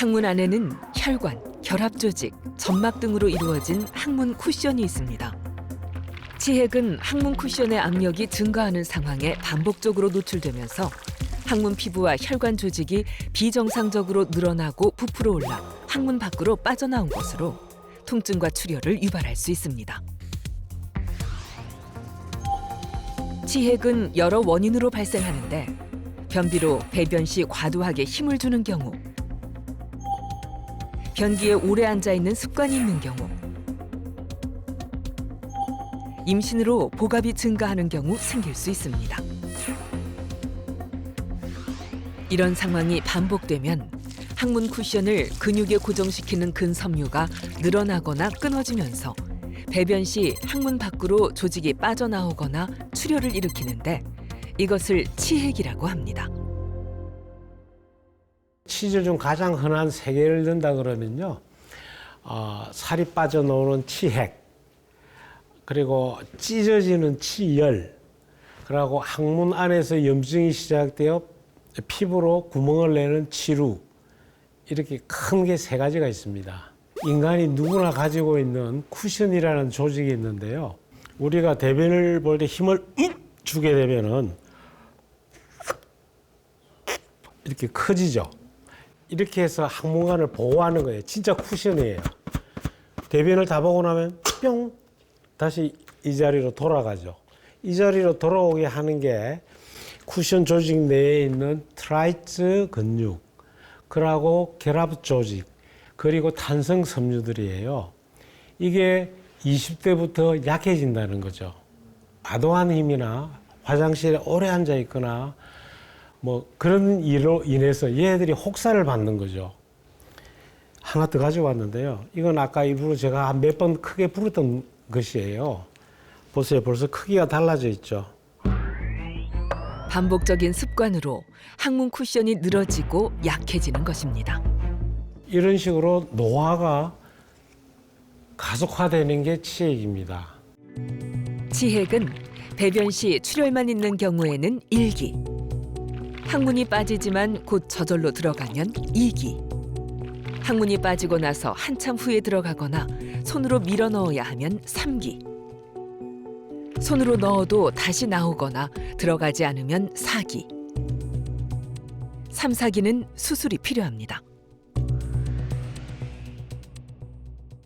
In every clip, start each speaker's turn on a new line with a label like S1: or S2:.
S1: 항문 안에는 혈관, 결합 조직, 점막 등으로 이루어진 항문 쿠션이 있습니다. 치핵은 항문 쿠션의 압력이 증가하는 상황에 반복적으로 노출되면서 항문 피부와 혈관 조직이 비정상적으로 늘어나고 부풀어 올라 항문 밖으로 빠져나온 것으로 통증과 출혈을 유발할 수 있습니다. 치핵은 여러 원인으로 발생하는데 변비로 배변 시 과도하게 힘을 주는 경우, 변기에 오래 앉아 있는 습관이 있는 경우, 임신으로 복압이 증가하는 경우 생길 수 있습니다. 이런 상황이 반복되면 항문 쿠션을 근육에 고정시키는 근섬유가 늘어나거나 끊어지면서 배변 시 항문 밖으로 조직이 빠져나오거나 출혈을 일으키는데 이것을 치핵이라고 합니다.
S2: 치질 중 가장 흔한 세 개를 든다 그러면요. 어, 살이 빠져나오는 치핵, 그리고 찢어지는 치열, 그리고 항문 안에서 염증이 시작되어 피부로 구멍을 내는 치루, 이렇게 큰 게 세 가지가 있습니다. 인간이 누구나 가지고 있는 쿠션이라는 조직이 있는데요. 우리가 대변을 볼 때 힘을 욱 주게 되면은 이렇게 커지죠. 이렇게 해서 항문관을 보호하는 거예요. 진짜 쿠션이에요. 대변을 다 보고 나면 뿅 다시 이 자리로 돌아가죠. 이 자리로 돌아오게 하는 게 쿠션 조직 내에 있는 트라이츠 근육, 그리고 결합 조직, 그리고 탄성 섬유들이에요. 이게 20대부터 약해진다는 거죠. 과도한 힘이나 화장실에 오래 앉아 있거나 뭐 그런 일로 인해서 얘들이 혹사를 받는 거죠. 하나 더 가져왔는데요. 이건 아까 일부러 제가 몇 번 크게 부르던 것이에요. 보세요. 벌써 크기가 달라져 있죠.
S1: 반복적인 습관으로 항문 쿠션이 늘어지고 약해지는 것입니다.
S2: 이런 식으로 노화가 가속화되는 게 치액입니다.
S1: 치핵은 배변 시 출혈만 있는 경우에는 1기, 항문이 빠지지만 곧 저절로 들어가면 2기, 항문이 빠지고 나서 한참 후에 들어가거나 손으로 밀어 넣어야 하면 3기, 손으로 넣어도 다시 나오거나 들어가지 않으면 4기, 3, 4기는 수술이 필요합니다.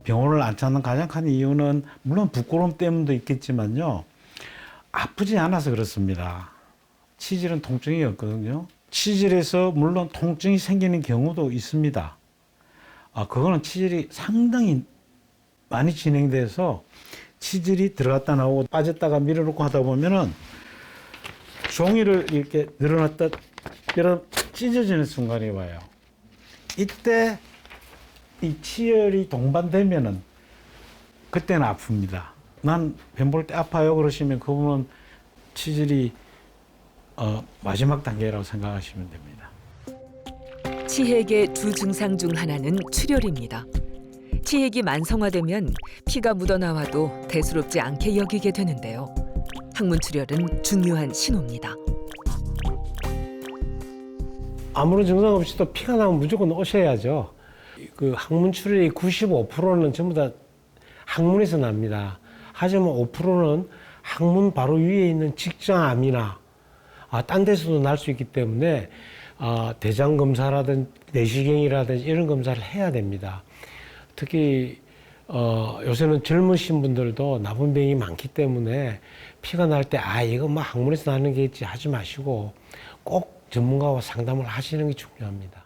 S3: 병원을 안 찾는 가장 큰 이유는 물론 부끄러움 때문도 있겠지만요. 아프지 않아서 그렇습니다. 치질은 통증이 없거든요. 치질에서 물론 통증이 생기는 경우도 있습니다. 아, 그거는 치질이 상당히 많이 진행돼서 치질이 들어갔다 나오고 빠졌다가 밀어놓고 하다 보면은 종이를 이렇게 늘어놨다 이런 찢어지는 순간이 와요. 이때 이 치열이 동반되면은 그때는 아픕니다. 난 뱀볼 때 아파요 그러시면 그분은 치질이 어, 마지막 단계라고 생각하시면 됩니다.
S1: 치핵의 두 증상 중 하나는 출혈입니다. 치핵이 만성화되면 피가 묻어나와도 대수롭지 않게 여기게 되는데요. 항문 출혈은 중요한 신호입니다.
S2: 아무런 증상 없이도 피가 나면 무조건 오셔야죠. 그 항문 출혈의 95%는 전부 다 항문에서 납니다. 하지만 5%는 항문 바로 위에 있는 직장암이나 아, 딴 데서도 날 수 있기 때문에 아, 대장 검사라든지 내시경이라든지 이런 검사를 해야 됩니다. 특히 어, 요새는 젊으신 분들도 나분병이 많기 때문에 피가 날 때 아 이거 뭐 항문에서 나는 게 있지 하지 마시고 꼭 전문가와 상담을 하시는 게 중요합니다.